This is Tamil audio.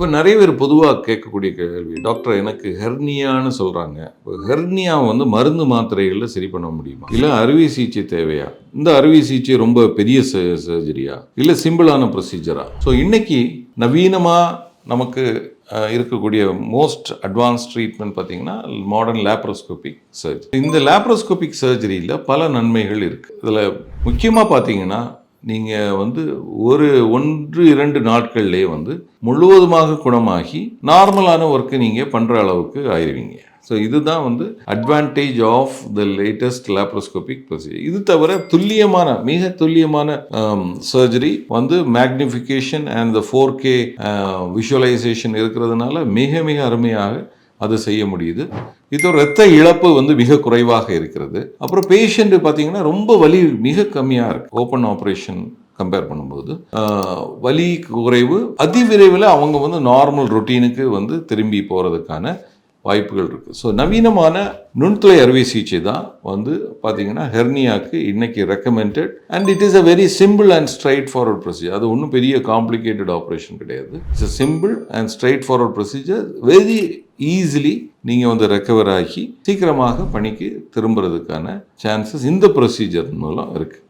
இப்போ நிறைய பேர் பொதுவாக கேட்கக்கூடிய கேள்வி டாக்டர் எனக்கு ஹெர்னியான்னு சொல்கிறாங்க இப்போ ஹெர்னியா வந்து மருந்து மாத்திரைகளில் சரி பண்ண முடியுமா? இல்லை அறுவை சிகிச்சை தேவையா? இந்த அறுவை சிகிச்சை ரொம்ப பெரிய சர்ஜரியா? இல்லை சிம்பிளான ப்ரொசீஜரா ஸோ இன்னைக்கு நவீனமாக நமக்கு இருக்கக்கூடிய மோஸ்ட் அட்வான்ஸ் ட்ரீட்மெண்ட் பார்த்தீங்கன்னா மாடர்ன் லேப்ரோஸ்கோபிக் சர்ஜரி இந்த லேப்ரோஸ்கோபிக் சர்ஜரியில் பல நன்மைகள் இருக்குது இதில் முக்கியமாக பார்த்தீங்கன்னா நீங்கள் வந்து ஒரு ஒன்று இரண்டு நாட்கள்லேயே வந்து முழுவதுமாக குணமாகி நார்மலான ஒர்க்கு நீங்கள் பண்ணுற அளவுக்கு ஆயிடுவீங்க ஸோ இதுதான் வந்து advantage of the latest laparoscopic procedure இது தவிர துல்லியமான மிக துல்லியமான um, சர்ஜரி வந்து magnification and the four K visualisation இருக்கிறதுனால மிக மிக அருமையாக அது செய்ய முடியுது. இதோ ரத்த இழப்பு வந்து மிக குறைவாக இருக்கிறது. அப்புறம் பேஷண்ட் பார்த்தீங்கன்னா ரொம்ப வலி மிக கம்மியாக இருக்கு. ஓப்பன் ஆப்ரேஷன் கம்பேர் பண்ணும்போது வலி குறைவு அதிவிரைவில் அவங்க வந்து நார்மல் ரொட்டீனுக்கு வந்து திரும்பி போகிறதுக்கான வாய்ப்புகள் இருக்குது ஸோ நவீனமான நுண்துளை அறுவை சிகிச்சை தான் வந்து பார்த்தீங்கன்னா ஹெர்னியாக்கு இன்னைக்கு recommended and it is a very simple and straightforward procedure அது ஒன்றும் பெரிய காம்ப்ளிகேட்டட் ஆப்ரேஷன் கிடையாது. It's simple and straightforward procedure very easily நீங்கள் வந்து ரெக்கவர் ஆகி சீக்கிரமாக பணிக்கு திரும்புறதுக்கான சான்சஸ் இந்த ப்ரொசீஜர் மூலம் இருக்குது